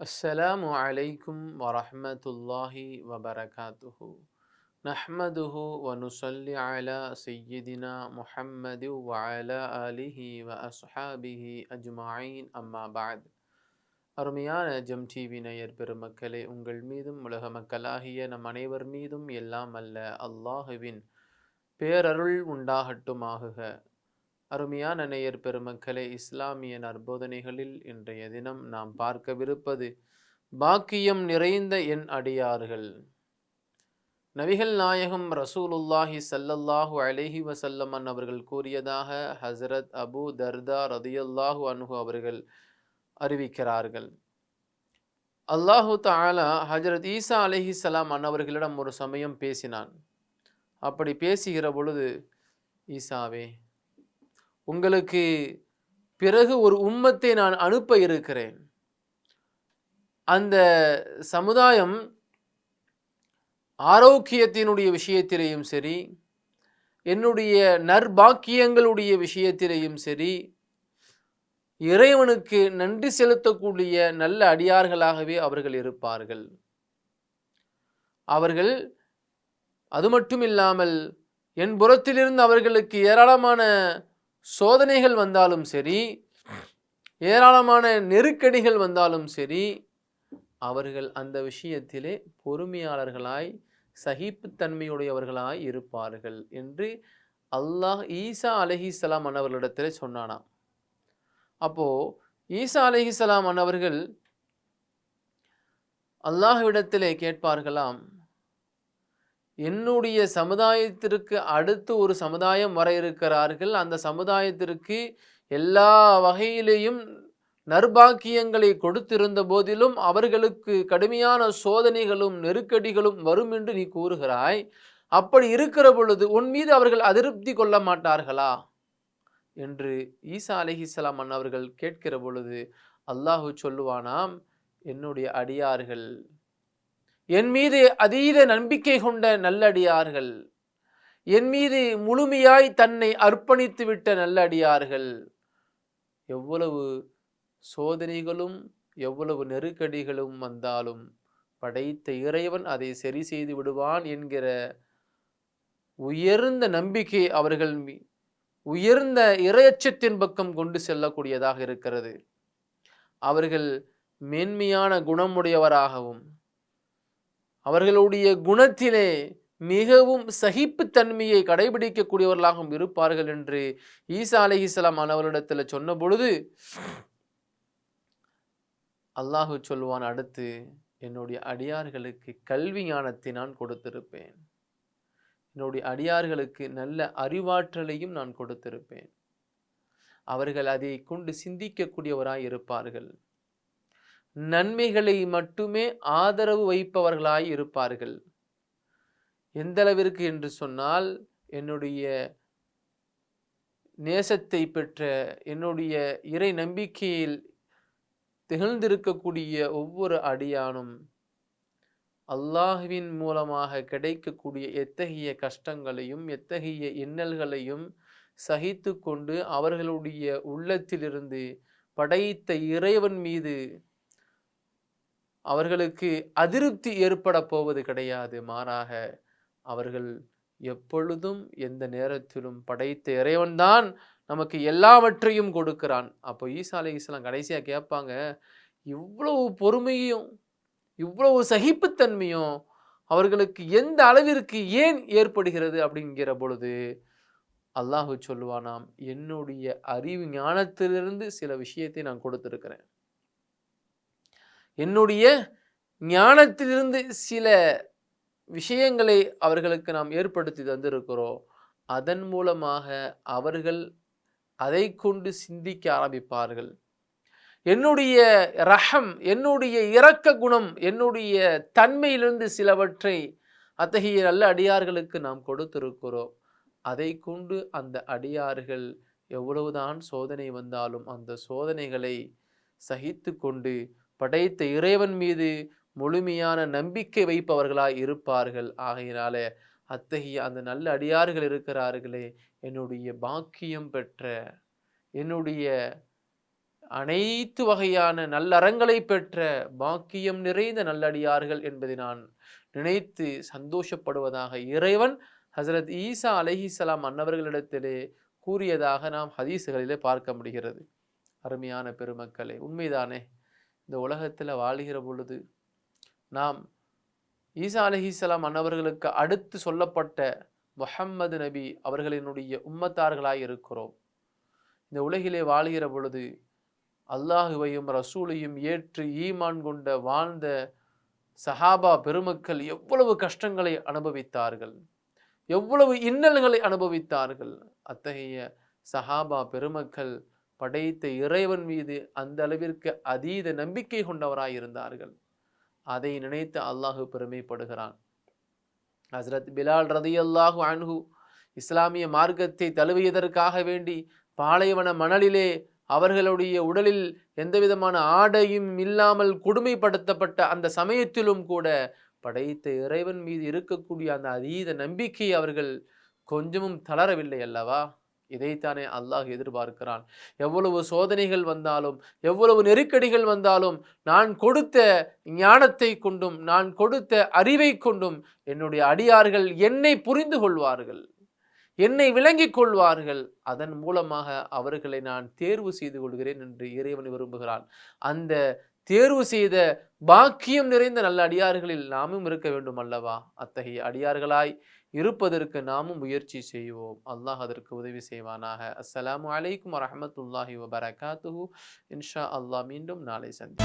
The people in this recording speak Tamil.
السلام عليكم ورحمة الله وبركاته نحمده ونصلي على سيدنا محمد وعلى آله وأصحابه أجمعين أما بعد அருமையான ஜெம் டிவி நேயர் பெருமக்களே உங்கள் மீதும் உலக மக்களாகிய நம் அனைவர் மீதும் எல்லாம் அல்ல அல்லாஹுவின் பேரருள் உண்டாகட்டுமாகுக அருமையான நேயர் பெருமக்களே இஸ்லாமிய நற்போதனைகளில் இன்றைய தினம் நாம் பார்க்கவிருப்பது பாக்கியம் நிறைந்த என் அடியார்கள். நபிகள் நாயகம் ரசூலுல்லாஹி சல்லல்லாஹு அலைஹி வசல்லமன் அவர்கள் கூறியதாக ஹஸ்ரத் அபு தர்தா ரதியல்லாஹு அனுகு அவர்கள் அறிவிக்கிறார்கள். அல்லாஹு தாலா ஹஜரத் ஈசா அலைஹிஸ்ஸலாம் அன்னவர்களிடம் ஒரு சமயம் பேசினான். அப்படி பேசுகிற பொழுது ஈசாவே உங்களுக்கு பிறகு ஒரு உம்மத்தை நான் அனுப்ப இருக்கிறேன். அந்த சமுதாயம் ஆரோக்கியத்தினுடைய விஷயத்திலேயும் சரி என்னுடைய நற்பாக்கியங்களுடைய விஷயத்திலேயும் சரி இறைவனுக்கு நன்றி செலுத்தக்கூடிய நல்ல அடியார்களாகவே அவர்கள் இருப்பார்கள். அவர்கள் அது மட்டும் இல்லாமல் என் புறத்திலிருந்து அவர்களுக்கு ஏராளமான சோதனைகள் வந்தாலும் சரி ஏராளமான நெருக்கடிகள் வந்தாலும் சரி அவர்கள் அந்த விஷயத்திலே பொறுமையாளர்களாய் சகிப்புத்தன்மையுடையவர்களாய் இருப்பார்கள் என்று அல்லாஹ் ஈசா அலஹிசலாம் அன்னவர்களிடத்தில் சொன்னானாம். அப்போ ஈசா அலஹிசலாம் அன்னவர்கள் அல்லாஹ்விடத்திலே கேட்பார்களாம் என்னுடைய சமுதாயத்திற்கு அடுத்து ஒரு சமுதாயம் வர இருக்கிறார்கள். அந்த சமுதாயத்திற்கு எல்லா வகையிலேயும் நற்பாக்கியங்களை கொடுத்திருந்த போதிலும் அவர்களுக்கு கடுமையான சோதனைகளும் நெருக்கடிகளும் வரும் என்று நீ கூறுகிறாய். அப்படி இருக்கிற பொழுது உன் மீது அவர்கள் அதிருப்தி கொள்ள மாட்டார்களா? என்று ஈசா அலிஹிஸ்லாம் அவர்கள் கேட்கிற பொழுது அல்லாஹு சொல்லுவானாம் என்னுடைய அடியார்கள் என் மீது அதீத நம்பிக்கை கொண்ட நல்லடியார்கள். என் மீது முழுமையாய் தன்னை அர்ப்பணித்து விட்ட நல்லடியார்கள். எவ்வளவு சோதனைகளும் எவ்வளவு நெருக்கடிகளும் வந்தாலும் படைத்த இறைவன் அதை சரி செய்து விடுவான் என்கிற உயர்ந்த நம்பிக்கை அவர்கள் உயர்ந்த இரையச்சத்தின் பக்கம் கொண்டு செல்லக்கூடியதாக இருக்கிறது. அவர்கள் மேன்மையான குணமுடையவராகவும் அவர்களுடைய குணத்திலே மிகவும் சகிப்புத்தன்மையை கடைபிடிக்கக்கூடியவர்களாகவும் இருப்பார்கள் என்று ஈசா அலிஹிஸ்லாம் அவர்களிடத்தில் சொன்ன பொழுது அல்லாஹு சொல்வான் அடுத்து என்னுடைய அடியார்களுக்கு கல்வி ஞானத்தை நான் கொடுத்திருப்பேன். என்னுடைய அடியார்களுக்கு நல்ல அறிவாற்றலையும் நான் கொடுத்திருப்பேன். அவர்கள் அதை கொண்டு சிந்திக்கக்கூடியவராய் இருப்பார்கள். நன்மைகளை மட்டுமே ஆதரவு வைப்பவர்களாய் இருப்பார்கள். எந்தளவிற்கு என்று சொன்னால் என்னுடைய நேசத்தை பெற்ற என்னுடைய இறை நம்பிக்கையில் திகழ்ந்திருக்கக்கூடிய ஒவ்வொரு அடியானும் அல்லாஹுவின் மூலமாக கிடைக்கக்கூடிய எத்தகைய கஷ்டங்களையும் எத்தகைய இன்னல்களையும் சகித்து கொண்டு அவர்களுடைய உள்ளத்திலிருந்து படைத்த இறைவன் மீது அவர்களுக்கு அதிருப்தி ஏற்பட போவது கிடையாது. மாறாக அவர்கள் எப்பொழுதும் எந்த நேரத்திலும் படைத்த இறைவன்தான் நமக்கு எல்லாவற்றையும் கொடுக்கிறான். அப்போ ஈசா அலி இஸ்லாம் கடைசியாக கேட்பாங்க இவ்வளவு பொறுமையும் இவ்வளவு சகிப்புத்தன்மையும் அவர்களுக்கு எந்த அளவிற்கு ஏன் ஏற்படுகிறது? அப்படிங்கிற பொழுது அல்லாஹு சொல்லுவானாம் என்னுடைய அறிவு ஞானத்திலிருந்து சில விஷயத்தை நான் கொடுத்துருக்கிறேன். என்னுடைய ஞானத்திலிருந்து சில விஷயங்களை அவர்களுக்கு நாம் ஏற்படுத்தி தந்திருக்கிறோம். அதன் மூலமாக அவர்கள் அதை கொண்டு சிந்திக்க ஆரம்பிப்பார்கள். என்னுடைய ரகம் என்னுடைய இரக்க குணம் என்னுடைய தன்மையிலிருந்து சிலவற்றை அத்தகைய நல்ல அடியார்களுக்கு நாம் கொடுத்திருக்கிறோம். அதை கொண்டு அந்த அடியார்கள் எவ்வளவுதான் சோதனை வந்தாலும் அந்த சோதனைகளை சகித்து கொண்டு படைத்த இறைவன் மீது முழுமையான நம்பிக்கை வைப்பவர்களாய் இருப்பார்கள். ஆகையினால அத்தகைய அந்த நல்ல அடியார்கள் இருக்கிறார்களே என்னுடைய பாக்கியம் பெற்ற என்னுடைய அனைத்து வகையான நல்லறங்களை பெற்ற பாக்கியம் நிறைந்த நல்லடியார்கள் என்பதை நான் நினைத்து சந்தோஷப்படுவதாக இறைவன் ஹசரத் ஈசா அலஹிசலாம் அன்னவர்களிடத்திலே கூறியதாக நாம் ஹதீஸுகளிலே பார்க்க முடிகிறது. அருமையான பெருமக்களே உண்மைதானே? இந்த உலகத்தில் வாழுகிற பொழுது நாம் ஈசா அலஹிசலாம் அன்னவர்களுக்கு அடுத்து சொல்லப்பட்ட முஹம்மது நபி அவர்களினுடைய உம்மத்தார்களாய் இருக்கிறோம். இந்த உலகிலே வாழுகிற பொழுது அல்லாஹுவையும் ரசூலையும் ஏற்று ஈமான் கொண்ட வாழ்ந்த சஹாபா பெருமக்கள் எவ்வளவு கஷ்டங்களை அனுபவித்தார்கள் எவ்வளவு இன்னல்களை அனுபவித்தார்கள். அத்தகைய சஹாபா பெருமக்கள் படைத்த இறைவன் மீது அந்த அளவிற்கு அதீத நம்பிக்கை கொண்டவராய் இருந்தார்கள். அதை நினைத்து அல்லாஹு பெருமைப்படுகிறான். ஹசரத் பிலால் ரதியல்லாஹு அன்ஹு இஸ்லாமிய மார்க்கத்தை தழுவியதற்காக வேண்டி பாலைவன மணலிலே அவர்களுடைய உடலில் எந்தவிதமான ஆடையும் இல்லாமல் கொடுமைப்படுத்தப்பட்ட அந்த சமயத்திலும் கூட படைத்த இறைவன் மீது இருக்கக்கூடிய அந்த அதீத நம்பிக்கை அவர்கள் கொஞ்சமும் தளரவில்லை அல்லவா? இதைத்தானே அல்லாஹ் எதிர்பார்க்கிறான். எவ்வளவு சோதனைகள் வந்தாலும் எவ்வளவு நெருக்கடிகள் வந்தாலும் நான் கொடுத்த ஞானத்தை கொண்டும் நான் கொடுத்த அறிவை கொண்டும் என்னுடைய அடியார்கள் என்னை புரிந்து கொள்வார்கள். என்னை விளங்கிக் கொள்வார்கள். அதன் மூலமாக அவர்களை நான் தேர்வு செய்து கொள்கிறேன் என்று இறைவன் விரும்புகிறான். அந்த தேர்வு செய்த பாக்கியம் நிறைந்த நல்ல அடியார்களில் நாமும் இருக்க வேண்டும் அல்லவா? அத்தகைய அடியார்களாய் இருப்பதற்கு நாமும் முயற்சி செய்வோம். அல்லாஹ் அதற்கு உதவி செய்வானாக. அஸ்லாம் அலைக்கும் வரமத்துல்லாஹி வபரகாத்துஹு. இன்ஷா அல்லாஹ் மீண்டும் நாளை சந்தி